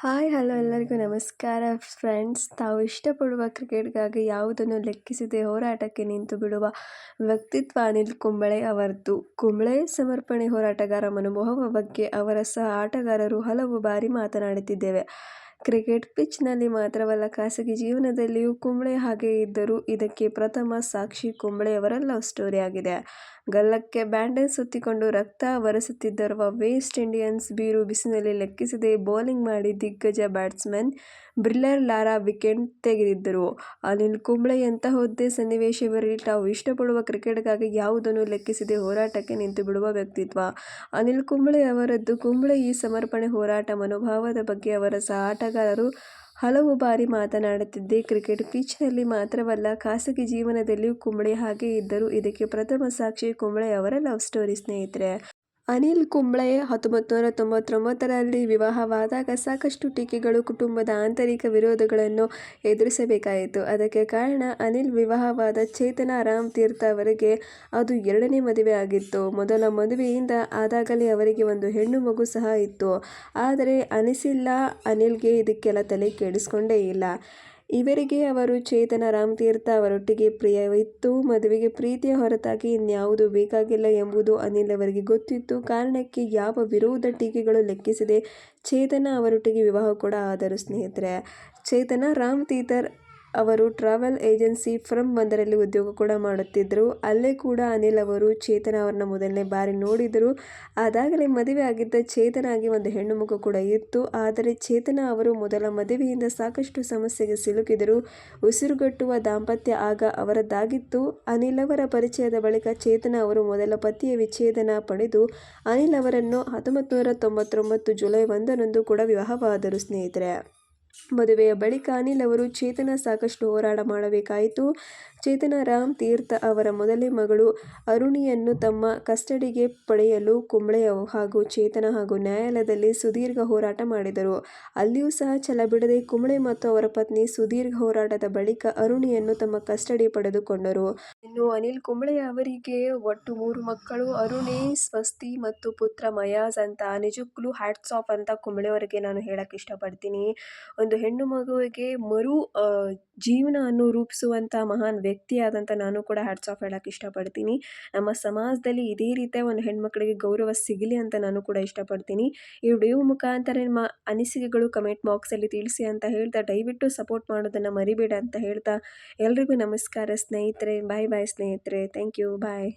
Hi, hello ಎಲ್ಲರಿಗೂ ನಮಸ್ಕಾರ friends. ತಾವು ಇಷ್ಟಪಡುವ ಕ್ರಿಕೆಟ್ಗಾಗಿ ಯಾವುದನ್ನು ಲೆಕ್ಕಿಸದೆ ಹೋರಾಟಕ್ಕೆ ನಿಂತು ಬಿಡುವ ವ್ಯಕ್ತಿತ್ವ ಅನಿಲ್ ಕುಂಬಳೆ ಅವರದ್ದು. ಕುಂಬಳೆ ಸಮರ್ಪಣೆ ಹೋರಾಟಗಾರ ಮನೋಭಾವ ಬಗ್ಗೆ ಅವರ ಸಹ ಆಟಗಾರರು ಹಲವು ಬಾರಿ ಮಾತನಾಡುತ್ತಿದ್ದೇವೆ. ಕ್ರಿಕೆಟ್ ಪಿಚ್ನಲ್ಲಿ ಮಾತ್ರವಲ್ಲ, ಖಾಸಗಿ ಜೀವನದಲ್ಲಿಯೂ ಕುಂಬಳೆ ಹಾಗೆ ಇದ್ದರು ಇದಕ್ಕೆ ಪ್ರಥಮ ಸಾಕ್ಷಿ ಕುಂಬಳೆಯವರ ಲವ್ ಸ್ಟೋರಿ ಆಗಿದೆ. ಗಲ್ಲಕ್ಕೆ ಬ್ಯಾಂಡೇಜ್ ಸುತ್ತಿಕೊಂಡು ರಕ್ತ ಒರೆಸುತ್ತಿದ್ದರುವ ವೆಸ್ಟ್ ಇಂಡಿಯನ್ಸ್ ಬೀರು ಬಿಸಿನಲ್ಲಿ ಲೆಕ್ಕಿಸದೆ ಬೌಲಿಂಗ್ ಮಾಡಿ ದಿಗ್ಗಜ ಬ್ಯಾಟ್ಸ್ಮನ್ ಬ್ರಿಲ್ಲರ್ ಲಾರಾ ವಿಕೆಟ್ ತೆಗೆದಿದ್ದರು. ಅನಿಲ್ ಕುಂಬ್ಳೆಯಂತಹದ್ದೇ ಸನ್ನಿವೇಶವಿರಲಿ ತಾವು ಇಷ್ಟಪಡುವ ಕ್ರಿಕೆಟ್ಗಾಗಿ ಯಾವುದನ್ನು ಲೆಕ್ಕಿಸದೆ ಹೋರಾಟಕ್ಕೆ ನಿಂತು ಬಿಡುವ ವ್ಯಕ್ತಿತ್ವ. ಅನಿಲ್ ಕುಂಬ್ಳೆ ಅವರದ್ದು ಕುಂಬಳೆ ಈ ಸಮರ್ಪಣೆ ಹೋರಾಟ ಮನೋಭಾವದ ಬಗ್ಗೆ ಅವರ ಸಹ ಆಟಗಾರರು ಹಲವು ಬಾರಿ ಮಾತನಾಡುತ್ತಿದ್ದೆ ಕ್ರಿಕೆಟ್ ಪಿಚ್ನಲ್ಲಿ ಮಾತ್ರವಲ್ಲ ಖಾಸಗಿ ಜೀವನದಲ್ಲಿಯೂ ಕುಂಬಳೆ ಹಾಗೆ ಇದ್ದರು ಇದಕ್ಕೆ ಪ್ರಥಮ ಸಾಕ್ಷಿ ಕುಂಬ್ಳೆ ಅವರ ಲವ್ ಸ್ಟೋರಿ ಸ್ನೇಹಿತರೆ. ಅನಿಲ್ ಕುಂಬ್ಳೆ ಹತ್ತೊಂಬತ್ತು ನೂರ ತೊಂಬತ್ತೊಂಬತ್ತರಲ್ಲಿ ವಿವಾಹವಾದಾಗ ಸಾಕಷ್ಟು ಟೀಕೆಗಳು ಕುಟುಂಬದ ಆಂತರಿಕ ವಿರೋಧಗಳನ್ನು ಎದುರಿಸಬೇಕಾಯಿತು. ಅದಕ್ಕೆ ಕಾರಣ ಅನಿಲ್ ವಿವಾಹವಾದ ಚೇತನ ರಾಮ್ ತೀರ್ಥ ಅವರಿಗೆ ಅದು ಎರಡನೇ ಮದುವೆ ಆಗಿತ್ತು. ಮೊದಲ ಮದುವೆಯಿಂದ ಆದಾಗಲೇ ಅವರಿಗೆ ಒಂದು ಹೆಣ್ಣು ಮಗು ಸಹ ಇತ್ತು. ಆದರೆ ಅನಿಸಿಲ್ಲ ಅನಿಲ್ಗೆ ಇದಕ್ಕೆಲ್ಲ ತಲೆ ಕೇಳಿಸ್ಕೊಂಡೇ ಇಲ್ಲ. ಇವರಿಗೆ ಅವರು ಚೇತನ ರಾಮತೀರ್ಥ ಅವರೊಟ್ಟಿಗೆ ಪ್ರಿಯವಿತ್ತು. ಮದುವೆಗೆ ಪ್ರೀತಿಯ ಹೊರತಾಗಿ ಇನ್ಯಾವುದು ಬೇಕಾಗಿಲ್ಲ ಎಂಬುದು ಅನಿಲ್ ಅವರಿಗೆ ಗೊತ್ತಿತ್ತು. ಕಾರಣಕ್ಕೆ ಯಾವ ವಿರೋಧ ಟೀಕೆಗಳು ಲೆಕ್ಕಿಸದೆ ಚೇತನ ಅವರೊಟ್ಟಿಗೆ ವಿವಾಹ ಕೂಡ ಆದರು ಸ್ನೇಹಿತರೆ, ಚೇತನ ರಾಮ್ ತೀರ್ಥರ್ ಅವರು ಟ್ರಾವೆಲ್ ಏಜೆನ್ಸಿ ಫ್ರಮ್ ಒಂದರಲ್ಲಿ ಉದ್ಯೋಗ ಕೂಡ ಮಾಡುತ್ತಿದ್ದರು. ಅಲ್ಲೇ ಕೂಡ ಅನಿಲ್ ಅವರು ಚೇತನ ಅವರನ್ನ ಮೊದಲನೇ ಬಾರಿ ನೋಡಿದರು. ಅದಾಗಲೇ ಮದುವೆ ಆಗಿದ್ದ ಚೇತನಾಗಿ ಒಂದು ಹೆಣ್ಣು ಮಗು ಕೂಡ ಇತ್ತು. ಆದರೆ ಚೇತನ ಅವರು ಮೊದಲ ಮದುವೆಯಿಂದ ಸಾಕಷ್ಟು ಸಮಸ್ಯೆಗೆ ಸಿಲುಕಿದರು. ಉಸಿರುಗಟ್ಟುವ ದಾಂಪತ್ಯ ಆಗ ಅವರದ್ದಾಗಿತ್ತು. ಅನಿಲ್ ಅವರ ಪರಿಚಯದ ಬಳಿಕ ಚೇತನ ಅವರು ಮೊದಲ ಪತಿಯ ವಿಚ್ಛೇದನ ಪಡೆದು ಅನಿಲ್ ಅವರನ್ನು ಹತ್ತೊಂಬತ್ತು ನೂರ ತೊಂಬತ್ತೊಂಬತ್ತು ಜುಲೈ ಒಂದರಂದು ಕೂಡ ವಿವಾಹವಾದರು, ಸ್ನೇಹಿತರೆ. ಮದುವೆಯ ಬಳಿಕ ಅನಿಲ್ ಅವರು ಚೇತನ ಸಾಕಷ್ಟು ಹೋರಾಟ ಮಾಡಬೇಕಾಯಿತು. ಚೇತನ ರಾಮ್ ತೀರ್ಥ ಅವರ ಮೊದಲೇ ಮಗಳು ಅರುಣಿಯನ್ನು ತಮ್ಮ ಕಸ್ಟಡಿಗೆ ಪಡೆಯಲು ಕುಂಬಳೆ ಹಾಗೂ ಚೇತನ ಹಾಗೂ ನ್ಯಾಯಾಲಯದಲ್ಲಿ ಸುದೀರ್ಘ ಹೋರಾಟ ಮಾಡಿದರು. ಅಲ್ಲಿಯೂ ಸಹ ಛಲ ಬಿಡದೆ ಕುಂಬಳೆ ಮತ್ತು ಅವರ ಪತ್ನಿ ಸುದೀರ್ಘ ಹೋರಾಟದ ಬಳಿಕ ಅರುಣಿಯನ್ನು ತಮ್ಮ ಕಸ್ಟಡಿ ಪಡೆದುಕೊಂಡರು. ಇನ್ನು ಅನಿಲ್ ಕುಂಬಳೆ ಅವರಿಗೆ ಒಟ್ಟು ಮೂರು ಮಕ್ಕಳು, ಅರುಣಿ, ಸ್ವಸ್ತಿ ಮತ್ತು ಪುತ್ರ ಮಯಾಸ್ ಅಂತ ನಿಜಕ್ಕೂ ಹ್ಯಾಟ್ಸ್ ಆಫ್ ಅಂತ ಕುಂಬಳೆಯವರಿಗೆ ನಾನು ಹೇಳಕ್ಕೆ ಇಷ್ಟಪಡ್ತೀನಿ. ಒಂದು ಹೆಣ್ಣು ಮಗುವಿಗೆ ಮರು ಜೀವನವನ್ನು ರೂಪಿಸುವಂಥ ಮಹಾನ್ ವ್ಯಕ್ತಿಯಾದಂಥ ನಾನು ಕೂಡ ಹ್ಯಾಟ್ಸ್ ಆಫ್ ಹೇಳಕ್ಕೆ ಇಷ್ಟಪಡ್ತೀನಿ. ನಮ್ಮ ಸಮಾಜದಲ್ಲಿ ಇದೇ ರೀತಿಯ ಒಂದು ಹೆಣ್ಮಕ್ಳಿಗೆ ಗೌರವ ಸಿಗಲಿ ಅಂತ ನಾನು ಕೂಡ ಇಷ್ಟಪಡ್ತೀನಿ. ಈ ವಿಡಿಯೋ ಮುಖಾಂತರ ನಿಮ್ಮ ಅನಿಸಿಕೆಗಳು ಕಮೆಂಟ್ ಬಾಕ್ಸಲ್ಲಿ ತಿಳಿಸಿ ಅಂತ ಹೇಳ್ತಾ ದಯವಿಟ್ಟು ಸಪೋರ್ಟ್ ಮಾಡೋದನ್ನು ಮರಿಬೇಡ ಅಂತ ಹೇಳ್ತಾ ಎಲ್ರಿಗೂ ನಮಸ್ಕಾರ ಸ್ನೇಹಿತರೆ. ಬಾಯ್ ಬಾಯ್ ಸ್ನೇಹಿತರೆ ಥ್ಯಾಂಕ್ ಯು ಬಾಯ್